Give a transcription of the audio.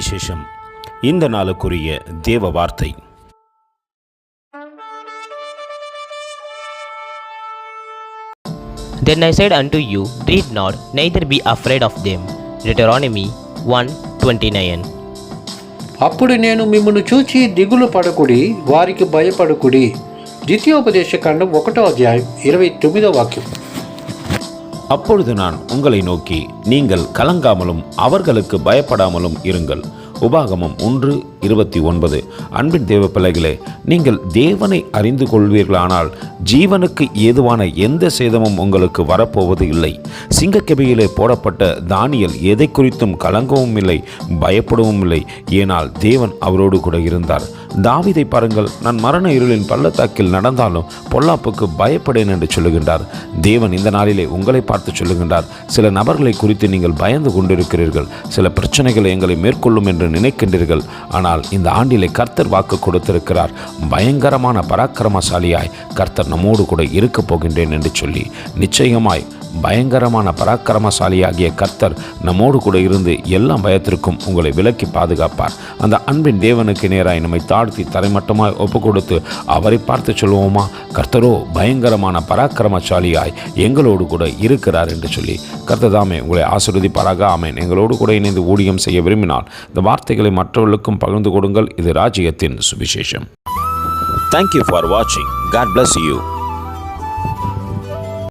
சுவிசேஷம் இந்த நாளுக்குரிய தேவ வார்த்தை Then I said unto you, Dread not, neither be afraid of them. Deuteronomy 1 29. అప్పుడు నేను మిమ్మల్ని చూచి దిగులు పడకుడి వారికి భయపడకుడి ద్వితీయోపదేశ కాండం ఒకటో అధ్యాయం ఇరవై తొమ్మిదో వాక్యం அப்பொழுது நான் உங்களை நோக்கி நீங்கள் கலங்காமலும் அவர்களுக்கு பயப்படாமலும் இருங்கள். உபாகமம் ஒன்று இருபத்தி ஒன்பது. அன்பின் தேவ பிள்ளைகளே நீங்கள் தேவனை அறிந்து கொள்வீர்களானால் ஜீவனுக்கு ஏதுவான எந்த சேதமும் உங்களுக்கு வரப்போவது இல்லை. சிங்கக்கெபியிலே போடப்பட்ட தானியல் எதை குறித்தும் கலங்கவும் இல்லை பயப்படவும் இல்லை. ஏனால் தேவன் அவரோடு கூட இருந்தார். தாவிதை பாருங்கள் நான் மரண இருளின் பள்ளத்தாக்கில் நடந்தாலும் பொல்லாப்புக்கு பயப்படேன் என்று சொல்லுகின்றார். தேவன் இந்த நாளிலே உங்களை பார்த்து சொல்லுகின்றார். சில நபர்களை குறித்து நீங்கள் பயந்து கொண்டிருக்கிறீர்கள். சில பிரச்சனைகளை எங்களை மேற்கொள்ளும் என்று நினைக்கின்றீர்கள். ஆனால் இந்த ஆண்டிலே கர்த்தர் வாக்கு கொடுத்திருக்கிறார். பயங்கரமான பராக்கிரமசாலியாய் கர்த்தர் நம்மோடு கூட இருக்கப் போகின்றேன் என்று சொல்லி நிச்சயமாய் பயங்கரமான பராக்கிரமசாலியாகிய கர்த்தர் நம்மோடு கூட இருந்து எல்லா பயத்திற்கும் உங்களை விலக்கி பாதுகாப்பார். அந்த அன்பின் தேவனுக்கு நேராய் நம்மை தாழ்த்தி தரைமட்டமாய் ஒப்பு கொடுத்து அவரை பார்த்து சொல்லுவோமா? கர்த்தரோ பயங்கரமான பராக்கிரமசாலியாய் எங்களோடு கூட இருக்கிறார் என்று சொல்லி கர்த்ததாமே உங்களை ஆசிர்வதிப்பாராக. ஆமேன். எங்களோடு கூட இணைந்து ஊழியம் செய்ய விரும்பினால் இந்த வார்த்தைகளை மற்றவர்களுக்கும் பகிர்ந்து கொடுங்கள். இது ராஜ்யத்தின் சுவிசேஷம். தேங்க்யூ ஃபார் வாட்சிங் காட் பிளஸ் யூ